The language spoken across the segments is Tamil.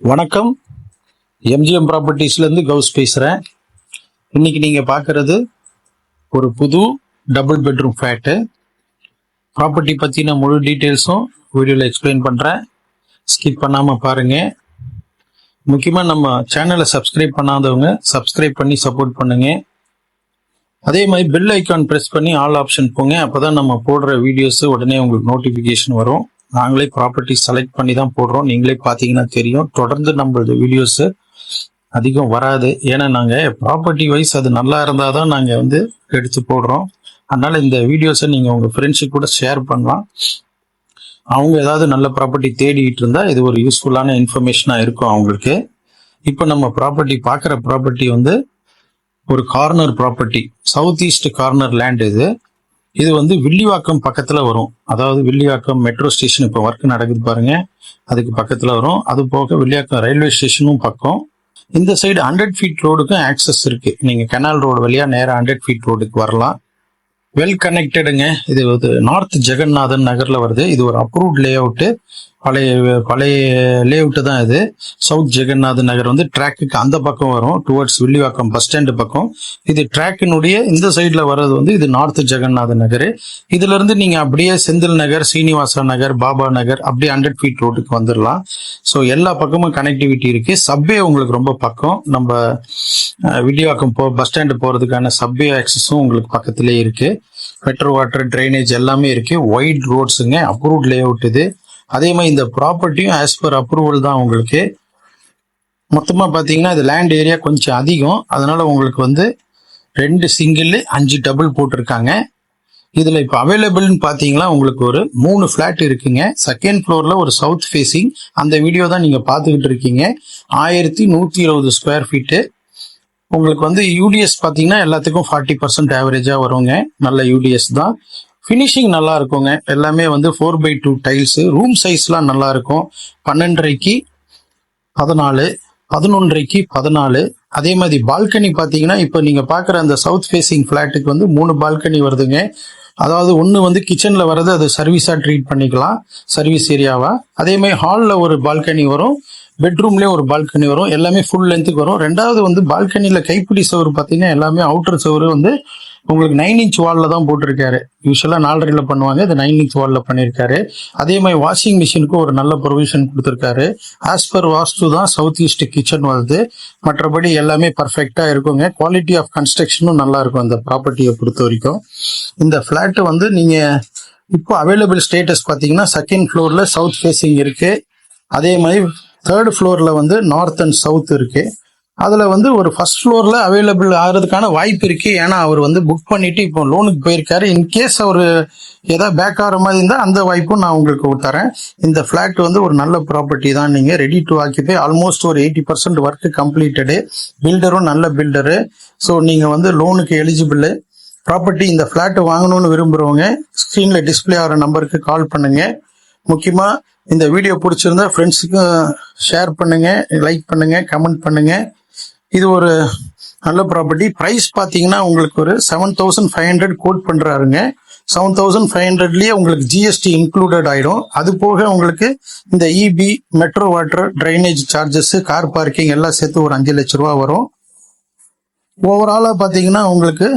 வணக்கம். எம்ஜிஎம் ப்ராப்பர்ட்டிஸ்லேருந்து கவுஸ் பேசுகிறேன் இன்றைக்கி நீங்கள் பார்க்குறது ஒரு புது டபுள் பெட்ரூம் ஃப்ளாட்டு ப்ராப்பர்ட்டி பற்றின முழு டீட்டெயில்ஸும் வீடியோவில் எக்ஸ்பிளைன் பண்ணுறேன் ஸ்கிப் பண்ணாமல் பாருங்கள் முக்கியமாக நம்ம சேனலை சப்ஸ்கிரைப் பண்ணாதவங்க சப்ஸ்கிரைப் பண்ணி சப்போர்ட் பண்ணுங்கள் அதே மாதிரி பெல் ஐக்கான் ப்ரெஸ் பண்ணி ஆல் ஆப்ஷன் போங்க. அப்போ தான் நம்ம போடுற வீடியோஸு உடனே உங்களுக்கு நோட்டிஃபிகேஷன் வரும். நாங்களே ப்ராப்பர்ட்டி செலக்ட் பண்ணி தான் போடுறோம். நீங்களே பார்த்தீங்கன்னா தெரியும். தொடர்ந்து நம்மளது வீடியோஸ் அதிகம் வராது. ஏன்னா நாங்கள் ப்ராப்பர்ட்டி வைஸ் அது நல்லா இருந்தால் தான் நாங்கள் வந்து எடுத்து போடுறோம். அதனால் இந்த வீடியோஸை நீங்கள் உங்கள் ஃப்ரெண்ட்ஷிப் கூட ஷேர் பண்ணலாம். அவங்க ஏதாவது நல்ல ப்ராப்பர்ட்டி தேடிட்டு இருந்தால் இது ஒரு யூஸ்ஃபுல்லான இன்ஃபர்மேஷனாக இருக்கும் அவங்களுக்கு. இப்போ நம்ம ப்ராப்பர்ட்டி பார்க்குற ப்ராப்பர்ட்டி வந்து ஒரு corner property south east corner land இது. இது வந்து வில்லிவாக்கம் பக்கத்தில் வரும். அதாவது வில்லிவாக்கம் மெட்ரோ ஸ்டேஷன் இப்போ ஒர்க் நடக்குது பாருங்க. அதுக்கு பக்கத்தில் வரும். அது போக வில்லிவாக்கம் ரயில்வே ஸ்டேஷனும் பக்கம். இந்த சைடு ஹண்ட்ரட் ஃபீட் ரோடுக்கும் ஆக்சஸ் இருக்கு. நீங்கள் கெனால் ரோடு வழியா நேராக ஹண்ட்ரட் ஃபீட் ரோடுக்கு வரலாம். வெல் கனெக்டடுங்க இது வந்து நார்த் ஜெகநாதன் நகரில் வருது. இது ஒரு அப்ரூவ்ட் லே அவுட்டு பழைய பழைய லே அவுட்டு தான் இது. சவுத் ஜெகநாத் நகர் வந்து ட்ராக்குக்கு அந்த பக்கம் வரும் டுவர்ட்ஸ் வில்லிவாக்கம் பஸ் ஸ்டாண்டு பக்கம். இது ட்ராக்கினுடைய இந்த சைடில் வர்றது வந்து இது நார்த் ஜெகநாத் நகர். இதுலேருந்து நீங்கள் அப்படியே செந்தில் நகர் சீனிவாசா நகர் பாபா நகர் அப்படியே ஹண்ட்ரட் ஃபீட் ரோட்டுக்கு வந்துடலாம் ஸோ எல்லா பக்கமும் கனெக்டிவிட்டி இருக்குது சப்வே உங்களுக்கு ரொம்ப பக்கம். நம்ம வில்லிவாக்கம் போ பஸ் ஸ்டாண்டு போகிறதுக்கான சப்வே ஆக்சஸும் உங்களுக்கு பக்கத்துலேயே இருக்குது மெட்ரோ வாட்டர் ட்ரைனேஜ் எல்லாமே இருக்குது ஒயிட் ரோட்ஸுங்க அப்ரூவ்ட் லே அவுட் இது. அதே மாதிரி இந்த ப்ராப்பர்ட்டியும் ஆஸ் பர் அப்ரூவல் தான் உங்களுக்கு. மொத்தமாக பார்த்தீங்கன்னா இது லேண்ட் ஏரியா கொஞ்சம் அதிகம். அதனால் உங்களுக்கு வந்து ரெண்டு சிங்கிள் அஞ்சு டபுள் போட்டிருக்காங்க. இதில் இப்போ அவைலபிள்னு பார்த்தீங்கன்னா உங்களுக்கு ஒரு மூணு ஃப்ளாட் இருக்குங்க. செகண்ட் ஃப்ளோரில் ஒரு சவுத் ஃபேஸிங் அந்த வீடியோ தான் நீங்கள் பார்த்துக்கிட்டு இருக்கீங்க. ஆயிரத்தி நூற்றி இருபது ஸ்கொயர் ஃபீட்டு உங்களுக்கு வந்து யூடிஎஸ் பார்த்தீங்கன்னா எல்லாத்துக்கும் ஃபார்ட்டி பர்சன்ட் ஆவரேஜாக வருங்க. நல்ல யூடிஎஸ் தான். ஃபினிஷிங் நல்லா இருக்குங்க எல்லாமே வந்து four by two tiles room சைஸ்லாம் நல்லா இருக்கும் பன்னெண்டரைக்கு பதினாலு பதினொன்றைக்கு பதினாலு. அதே மாதிரி பால்கனி பார்த்தீங்கன்னா இப்போ நீங்கள் பார்க்குற அந்த சவுத் ஃபேஸிங் ஃப்ளாட்டுக்கு வந்து மூணு பால்கனி வருதுங்க. அதாவது ஒன்று வந்து கிச்சனில் வர்றது அது சர்வீஸாக ட்ரீட் பண்ணிக்கலாம். சர்வீஸ் ஏரியாவாக அதே மாதிரி ஹாலில் ஒரு பால்கனி வரும். பெட்ரூம்லேயே ஒரு பால்கனி வரும். எல்லாமே ஃபுல் லென்த்துக்கு வரும். ரெண்டாவது வந்து பால்கனியில் கைப்பிடி சவுறு பார்த்தீங்கன்னா எல்லாமே அவுட்டர் சவுறு வந்து உங்களுக்கு நைன் இன்ச் வாலில் தான் போட்டிருக்காரு. யூஸ்வலாக நாலரையில் பண்ணுவாங்க இது நைன் இன்ச் வாலில் பண்ணியிருக்காரு அதே மாதிரி வாஷிங் மிஷினுக்கு ஒரு நல்ல ப்ரொவிஷன் கொடுத்துருக்காரு. ஆஸ் பர் வாஸ்து தான் சவுத் ஈஸ்ட் கிச்சன் வருது மற்றபடி எல்லாமே பர்ஃபெக்டாக இருக்குங்க. குவாலிட்டி ஆஃப் கன்ஸ்ட்ரக்ஷனும் நல்லா இருக்கும் இந்த ப்ராப்பர்ட்டியை பொறுத்த வரைக்கும். இந்த ஃப்ளாட்டு வந்து நீங்கள் இப்போ அவைலபிள் ஸ்டேட்டஸ் பார்த்தீங்கன்னா செகண்ட் ஃப்ளோரில் சவுத் ஃபேஸிங் இருக்குது அதே மாதிரி தேர்ட் ஃப்ளோரில் வந்து நார்த் அண்ட் சவுத் இருக்குது அதில் வந்து ஒரு ஃபர்ஸ்ட் ஃப்ளோரில் அவைலபிள் ஆகிறதுக்கான வாய்ப்பு இருக்கு. ஏன்னா அவர் வந்து புக் பண்ணிவிட்டு இப்போ லோனுக்கு போயிருக்காரு. இன்கேஸ் அவர் ஏதாவது பேக் ஆகிற மாதிரி இருந்தால் அந்த வாய்ப்பும் நான் உங்களுக்கு தரேன். இந்த ஃப்ளாட் வந்து ஒரு நல்ல ப்ராப்பர்ட்டி தான். நீங்கள் ரெடி டு ஆக்கிப்பே ஆல்மோஸ்ட் ஒரு எயிட்டி பர்சன்ட் ஒர்க்கு கம்ப்ளீட்டடு பில்டரும் நல்ல பில்டரு ஸோ நீங்கள் வந்து லோனுக்கு எலிஜிபிள் ப்ராப்பர்ட்டி இந்த ஃப்ளாட் வாங்கணும்னு விரும்புகிறவங்க ஸ்க்ரீனில் டிஸ்ப்ளே ஆகிற நம்பருக்கு கால் பண்ணுங்கள் முக்கியமாக இந்த வீடியோ பிடிச்சிருந்தா ஃப்ரெண்ட்ஸுக்கும் ஷேர் பண்ணுங்கள் லைக் பண்ணுங்கள் கமெண்ட் பண்ணுங்கள் இது ஒரு நல்ல ப்ராப்பர்ட்டி ப்ரைஸ் பார்த்தீங்கன்னா உங்களுக்கு ஒரு seven thousand five hundred quote பண்ணுறாருங்க seven thousand five ஹண்ட்ரட்லேயே உங்களுக்கு ஜிஎஸ்டி இன்க்ளூடட் ஆகிடும் அது போக உங்களுக்கு இந்த EB metro water drainage charges car parking எல்லாம் சேர்த்து ஒரு அஞ்சு லட்ச ரூபா வரும். ஓவராலாக பார்த்தீங்கன்னா உங்களுக்கு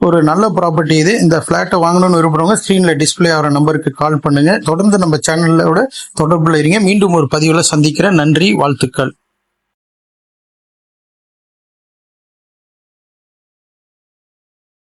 ஒரு நல்ல ப்ராப்பர்ட்டி இது. இந்த ஃப்ளாட்டை வாங்கணும்னு விரும்புறவங்க ஸ்க்ரீனில் டிஸ்ப்ளே ஆகிற நம்பருக்கு கால் பண்ணுங்கள் தொடர்ந்து நம்ம சேனலோட தொடர்பில் இருங்க. மீண்டும் ஒரு பதிவில் சந்திக்கிறேன். நன்றி வாழ்த்துக்கள்.